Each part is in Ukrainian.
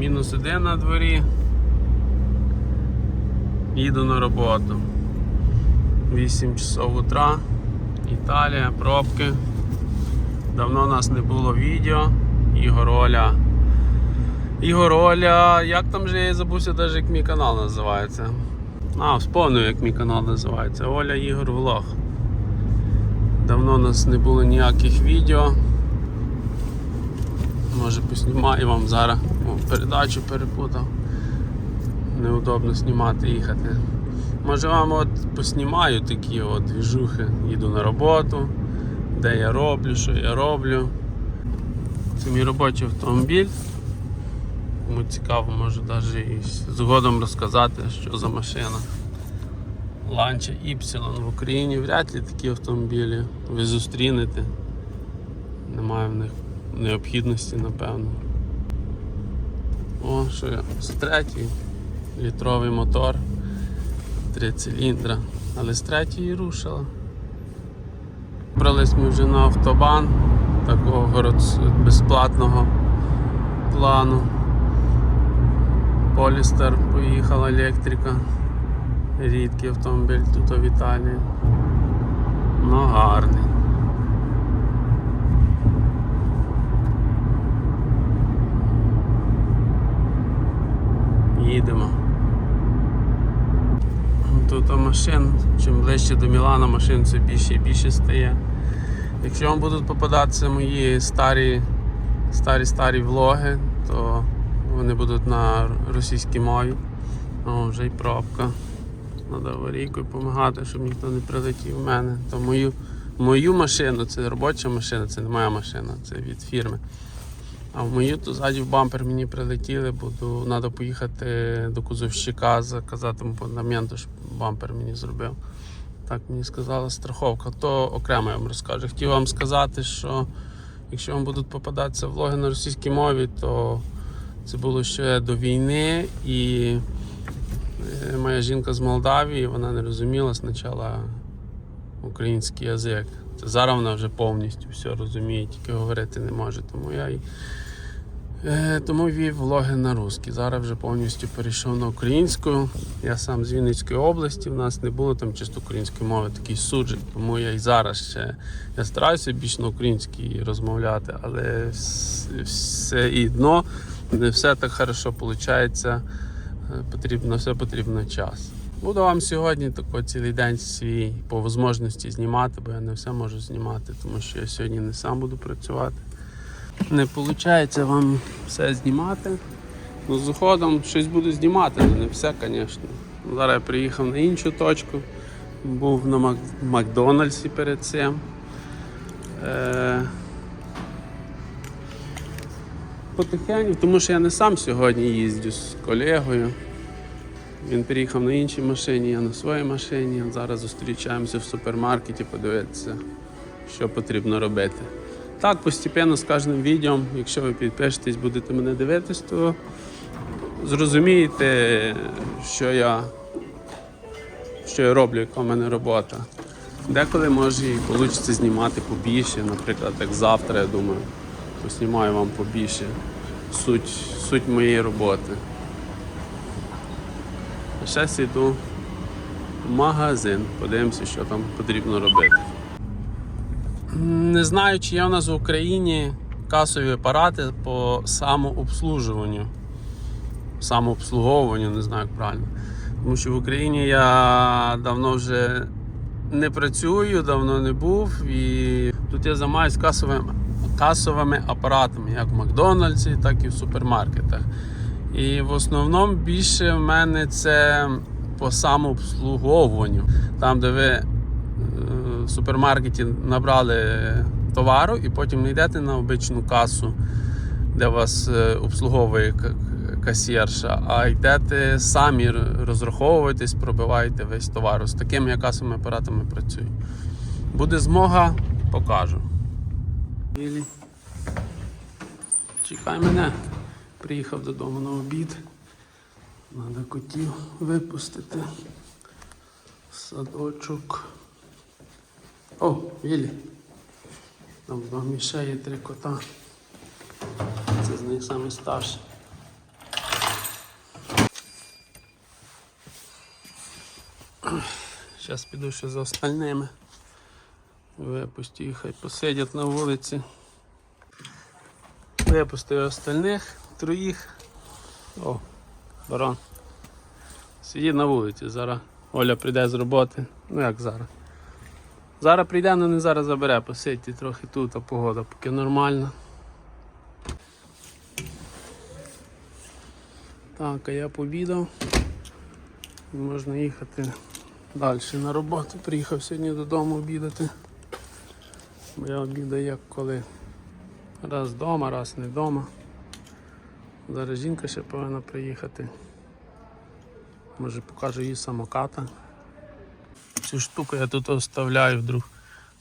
Мінус один на дворі. Їду на роботу. 8 часов утра. Італія, пробки. Давно у нас не було відео. Ігор Оля. Ігор Оля, як там же я забувся навіть як мій канал називається. А, вспомнив, як мій канал називається. Оля Ігор Влог. Давно у нас не було ніяких відео. Може поснімаю вам зараз. Передачу перепутав. Неудобно знімати їхати. Може вам от поснімаю такі от двіжухи. Їду на роботу, де я роблю, що я роблю. Це мій робочий автомобіль. Кому цікаво, можу навіть і згодом розказати, що за машина. Lancia Y в Україні вряд ли такі автомобілі ви зустрінете. Немає в них необхідності, напевно. О, що я з третій літровий мотор, три циліндра, але з третьої рушила. Брались ми вже на автобан такого безплатного плану. Полістер поїхала електрика. Рідкий автомобіль тут в Італії. Ну гарний. Їдемо. Тут машин, чим ближче до Мілана, машин все більше і більше стає. Якщо вам будуть попадатися мої старі старі старі влоги, то вони будуть на російській мові. О, вже й пробка. Треба аварійкою допомагати, щоб ніхто не прилетів в мене. То мою, мою машину, це робоча машина, це не моя машина, це від фірми. А в мою то ззаді в бампер мені прилетіли, буду треба поїхати до кузовщика, заказати фундаменту, щоб бампер мені зробив. Так мені сказала страховка, то окремо я вам розкажу. Хотів вам сказати, що якщо вам будуть попадатися влоги на російській мові, то це було ще до війни і е, моя жінка з Молдавії, вона не розуміла спочатку український язик. Зараз вона вже повністю все розуміє, тільки говорити не може. Тому я Тому вів влоги на русський. Зараз вже повністю перейшов на українську. Я сам з Вінницької області, в нас не було там чисто української мови, такий суджик. Тому я і зараз ще я стараюся більш на українській розмовляти, але все і дно, не все так хорошо виходить. Потрібно, все потрібно час. Буду вам сьогодні тако цілий день свій по можливості знімати, бо я не все можу знімати, тому що я сьогодні не сам буду працювати не виходить вам все знімати. Ну, з уходом щось буду знімати, але не все, звісно. Зараз я приїхав на іншу точку. Був на Мак... Макдональдсі перед цим. Е... Потихеньку, тому що я не сам сьогодні їздю з колегою. Він приїхав на іншій машині, я на своїй машині. Зараз зустрічаємося в супермаркеті, подивитися, що потрібно робити. Так, постепенно з кожним відео, якщо ви підпишетесь, будете мене дивитись, то зрозумієте, що я, що я роблю, яка в мене робота. Деколи може і вийде знімати побільше, наприклад, як завтра, я думаю, поснімаю вам побільше суть, суть моєї роботи. А зараз йду в магазин, подивимося, що там потрібно робити. Не знаю, чи є у нас в Україні касові апарати по самообслужуванню. Самообслуговуванню, не знаю як правильно. Тому що в Україні я давно вже не працюю, давно не був. І тут я займаюся касовими, касовими апаратами, як в Макдональдсі, так і в супермаркетах. І в основному більше в мене це по самообслуговуванню. Там, де ви в супермаркеті набрали товару і потім не йдете на обичну касу, де вас е, обслуговує к- касірша, а йдете самі р- розраховуєтесь, пробиваєте весь товар. З такими я касовими апаратами працюю. Буде змога, покажу. Чекай мене. Приїхав додому на обід. Надо котів випустити. Садочок. О, Вілі. Там два мішає три кота. Це з них саме старші. Зараз піду ще за остальними. Випусті їх хай посидять на вулиці. Випустив остальних троїх. О, барон. Сидіть на вулиці, зараз Оля прийде з роботи, ну як зараз. Зараз прийде, але не зараз забере, посидьте трохи тут, а погода поки нормальна. Так, а я пообідав. Можна їхати далі на роботу. Приїхав сьогодні додому обідати. Бо я обідаю як коли. Раз вдома, раз не вдома. Зараз жінка ще повинна приїхати. Може покажу їй самоката. Цю штуку я тут оставляю, вдруг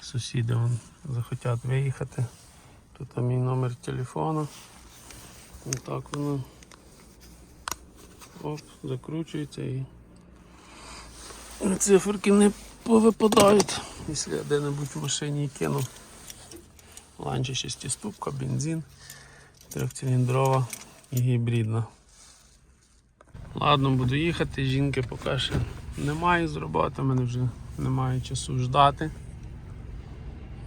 сусіди вон захотять виїхати. Тут мій номер телефону. Отак воно. Оп, закручується і циферки не повипадають. Якщо я де-небудь в машині кину. Ланча шестиступка, бензин, трьохциліндрова і гібридна. Ладно, буду їхати, жінки поки що немає з роботи, мене вже немає часу ждати.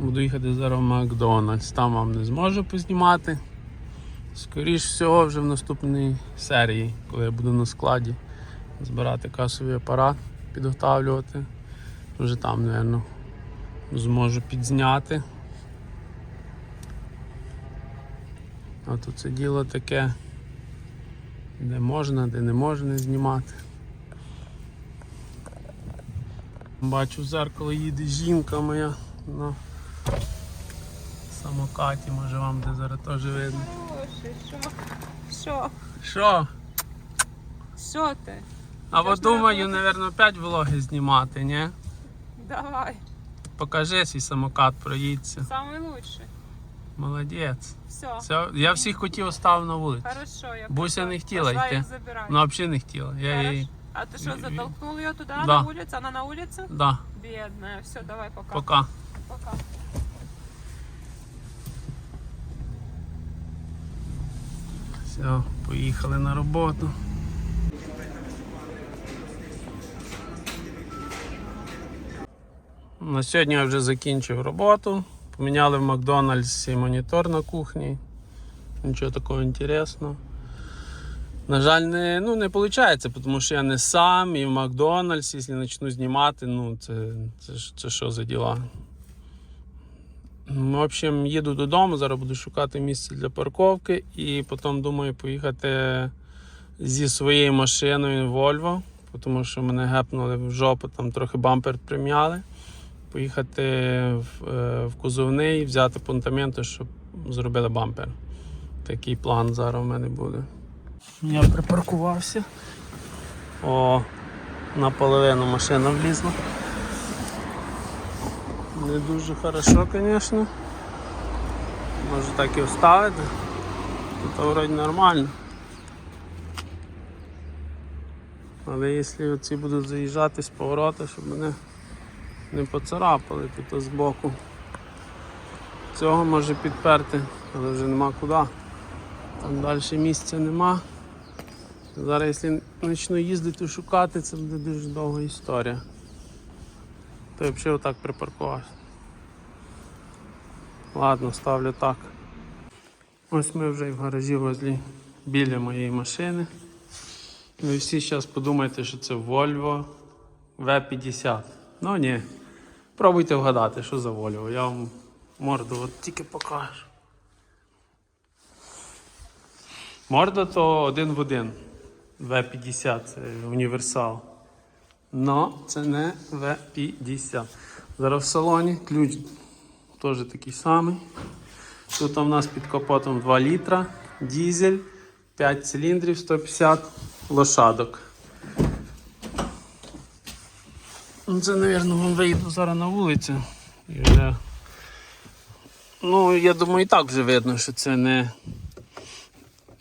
Буду їхати зараз в Макдональдс, там вам не зможу познімати. Скоріш всього вже в наступній серії, коли я буду на складі збирати касовий апарат, підготавлювати. Вже там, мабуть, зможу підзняти. А тут це діло таке, де можна, де не можна знімати. Бачу в зеркало їде жінка моя на самокаті, може вам де зараз теж видно. Що? Що? Що? Ти? А от думаю, напевно, опять влоги знімати, ні? Давай. Покажи свій самокат, проїдься. Самый лучший. Молодець. Все. Все, я всіх хотів оставив на вулиці. Хорошо, я Буся не хотіла йти. їх. Ну, взагалі не хотіла. Я Хорошо. А ты что, затолкнул ее туда, Да. на улицу? Она на улице? Да, Бедная. Все, давай, пока. пока. Пока. Все, поїхали на роботу. На сьогодні я вже закінчив роботу. Поміняли в Макдональдсі монітор на кухні. Нічого такого інтересного. На жаль, не, ну, не виходить, тому що я не сам і в Макдональдсі, якщо почну знімати, ну це, це, це що за діла. Ну, В общем, їду додому, зараз буду шукати місце для парковки і потім думаю поїхати зі своєю машиною Volvo, тому що мене гепнули в жопу, там трохи бампер прим'яли. Поїхати в, е, в кузовний, взяти пунктаменти, щоб зробили бампер. Такий план зараз у мене буде. Я припаркувався. О, наполовину машина влізла. Не дуже хорошо, звісно. Може так і вставити. Тут вроді нормально. Але якщо оці будуть заїжджати з поворота, щоб мене не поцарапали тут збоку. Цього може підперти, але вже нема куди. Там далі місця нема. Зараз, якщо почну їздити шукати, це буде дуже довга історія. То я взагалі отак припаркувався. Ладно, ставлю так. Ось ми вже в гаражі возле біля моєї машини. Ви всі зараз подумаєте, що це Volvo V50. Ну ні. Пробуйте вгадати, що за Volvo. Я вам морду от тільки покажу. Морда то один в один. V50 це універсал. Но це не V50. Зараз в салоні ключ теж такий самий. Тут у нас під капотом 2 літра, дізель, 5 циліндрів, 150 лошадок. Ну, Це, мабуть, вам вийду зараз на вулицю. І вже... Ну, я думаю, і так вже видно, що це не.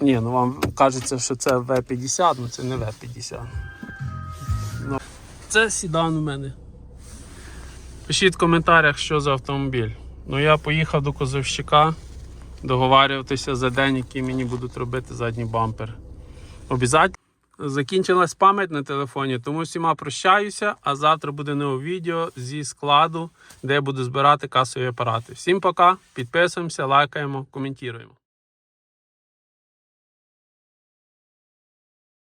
Ні, ну вам кажеться, що це В50, але це не В50. Ну, це сідан у мене. Пишіть в коментарях, що за автомобіль. Ну я поїхав до козовщика договарюватися за день, який мені будуть робити задній бампер. Обязательно. закінчилась пам'ять на телефоні, тому всіма прощаюся. А завтра буде нове відео зі складу, де я буду збирати касові апарати. Всім пока, підписуємося, лайкаємо, коментуємо.